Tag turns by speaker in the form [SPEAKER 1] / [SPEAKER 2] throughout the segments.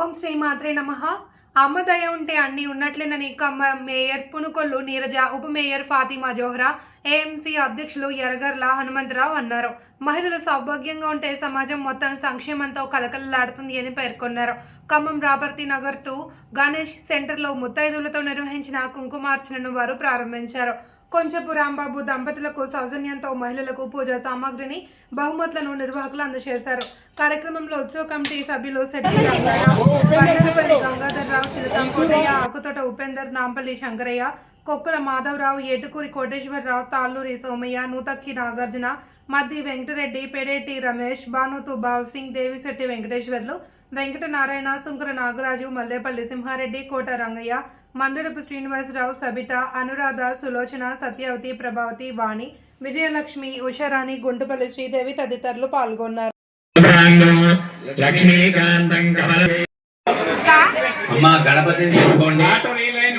[SPEAKER 1] ఓం శ్రీ మాత్రే నమ. అమ్మ దయ ఉంటే అన్ని ఉన్నట్లేనని కమ్మ మేయర్ పునుకొల్లు నీరజ ఉప మేయర్ ఫాతిమా జోహ్రా ఏఎంసీ అధ్యక్షులు ఎరగర్ల హనుమంతరావు అన్నారు. మహిళలు సౌభాగ్యంగా ఉంటే సమాజం మొత్తం సంక్షేమంతో కలకలలాడుతుంది అని పేర్కొన్నారు. ఖమ్మం రాబర్తి నగర్ టు గణేష్ సెంటర్లో ముత్తైదులతో నిర్వహించిన కుంకుమార్చనను వారు ప్రారంభించారు. కొంచెపు రాంబాబు దంపతులకు సౌజన్యంతో మహిళలకు పూజా సామాగ్రిని బహుమతులను నిర్వాహకులు అందజేశారు. కార్యక్రమంలో ఉత్సవ కమిటీ సభ్యులు శెట్టి రంగారావు గంగాధర్రావు కోటయ్య ఆకుతోట ఉపేందర్ నాంపల్లి శంకరయ్య కొక్కుల మాధవరావు ఏటుకూరి కోటేశ్వరరావు తాళ్ళూరి సోమయ్య నూతక్కి నాగార్జున మద్ది వెంకటరెడ్డి పెడేటి రమేష్ భానుతు బావ్ సింగ్ దేవిశెట్టి వెంకటేశ్వర్లు వెంకటనారాయణ సుంకర నాగరాజు మల్లేపల్లి సింహారెడ్డి కోట రంగయ్య మందుడపు శ్రీనివాసరావు సబిత అనురాధ సులోచన సత్యవతి ప్రభావతి వాణి విజయలక్ష్మి ఉషారాణి గుంటుపల్లి శ్రీదేవి తదితరులు పాల్గొన్నారు.
[SPEAKER 2] అమ్మా గణపతిని తీసుకోండి.
[SPEAKER 3] వాటర్ ఈ లైన్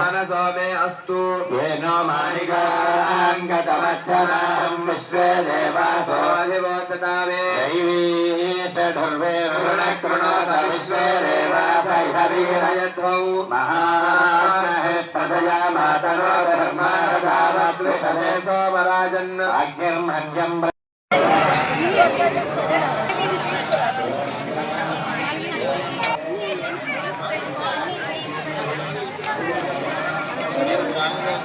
[SPEAKER 2] मनसो
[SPEAKER 3] मे
[SPEAKER 2] अस्तु। येनो मानिकाङ्गतमध्यमां
[SPEAKER 3] विश्वे
[SPEAKER 2] देवासोऽधिवोतता मे दैवीषुर्वे वरुणकृणोत
[SPEAKER 3] विश्वे
[SPEAKER 2] मातरो
[SPEAKER 4] धर्मारधाराद्विषदे सोमराजन् अग्निर्मह्यम्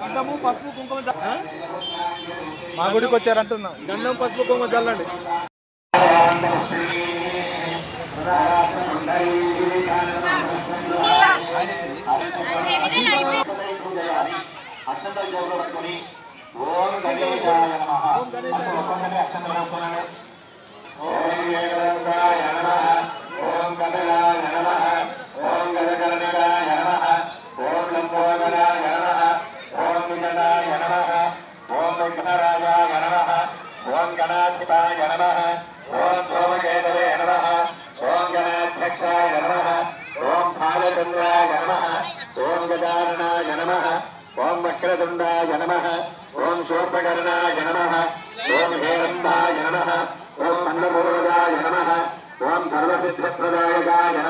[SPEAKER 3] గంధము పసుపు కుంకుమ మా గుడికి వచ్చారంటున్నా. గంధం పసుపు కుంకుమ చల్లండి
[SPEAKER 2] ఓం గణేశాయ నమః. ఓం ఏకదంతాయ నమః. ఓం గణగాయ నమః ఓం గజకర్ణకాయ నమః ఓం లంబోదరాయ నమః ఓం విజనాయ నమః ఓం విఘ్నరాజాయ నమః ఓం గణాధిపాయ నమః ఓం సోమకేతవే నమః ఓం గణాధ్యక్షాయ నమః ఓం భాగచంద్రాయ నమః ఓం గజాననాయ నమః ఓం వక్రతుండాయ నమః ఓం శూర్పకర్ణాయ నమః ఓం హేరంబాయ నమః ఓం మందపూర్వదాయ నమః ఓం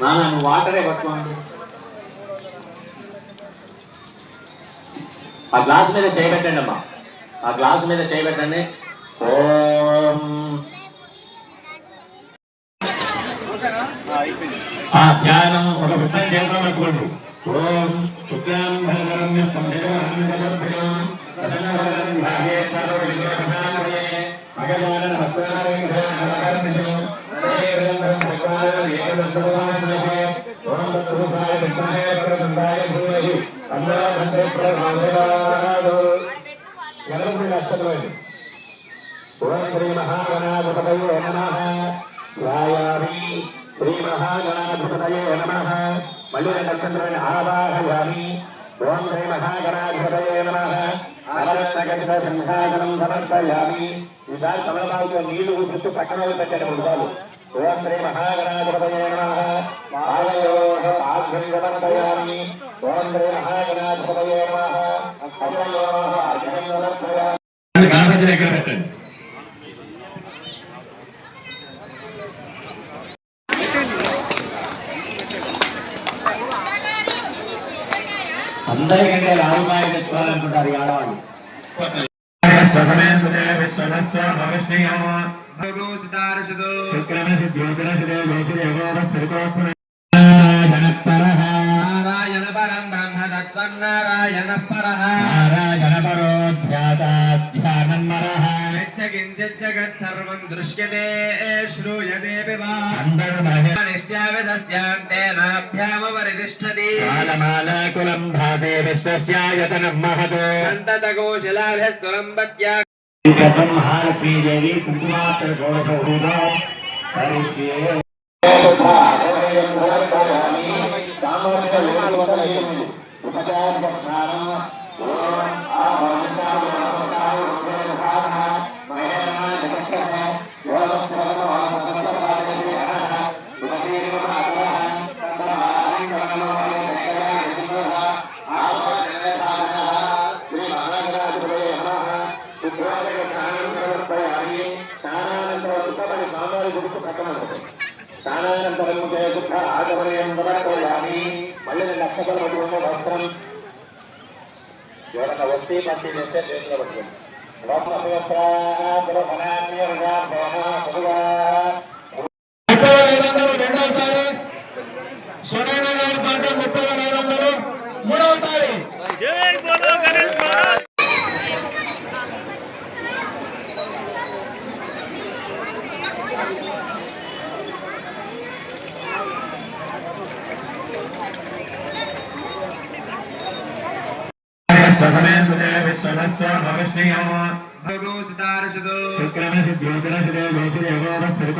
[SPEAKER 2] నాన్న నువ్వు వాటరే పట్టుకోండి ఆ గ్లాస్ మీద చేయబెట్టండి అమ్మా. ఆ గ్లాస్ మీద చేయబెట్టండి ఓం. ఆ ధ్యానం ఒక వృత్తం చేద్దాం అనుకోండి ఓం శుక్లాం భరధరం ఓం శ్రీ మహాగణాధిపతయే నమః ధ్యాయామి శ్రీ మహాగణాధిపతయే నమః మళ్ళీ రెండు అక్షంతరాన్ని ఆవాహయామి ఓం శ్రీ మహాగణాధిపతయే నమః. అవరత్తగత సంహాగనం సమర్పయామి ఈసారి తమలపాకులో నీళ్ళు చుట్టూ పక్కన ఓం శ్రీ మహాగణాధిపతయే సమర్పయామి ఓం శ్రీ మహాగణాధిపతయే సమర్పయామి గణపతి దగ్గర పెట్టండి అందరికంటే లాభమాయ తెచ్చుకోవాలనుకుంటారు ఆడవాళ్ళు నారాయణ పరం బ్రహ్మ తత్వం నారాయణ పరః నారాయణ దృశ్యతే శ్రూయతే వివా నిశ్చావిదస్యాంతేనాభ్యామపరితిష్టతి
[SPEAKER 3] కాలమాలాకులం భాసే విశ్వస్యాయతనం మహతో
[SPEAKER 2] సంతతకోశలాభ్యస్తురం పత్యా
[SPEAKER 3] మహాలక్ష్మీదేవి కుంకుమాత్ర షోడశోభూతో
[SPEAKER 2] స్నానానంతరం శుద్ధ ఆగమనయం సమర్పయామి మళ్ళీ నేను అక్షతలు పట్టుకున్న వస్త్రం ఎవరన్నా వస్తే పంపి చేస్తే చేతిలో పట్టుకోండి. లోపల
[SPEAKER 3] రెండోసారి శుక్రమ సిద్ధ్యోతర శ్రీ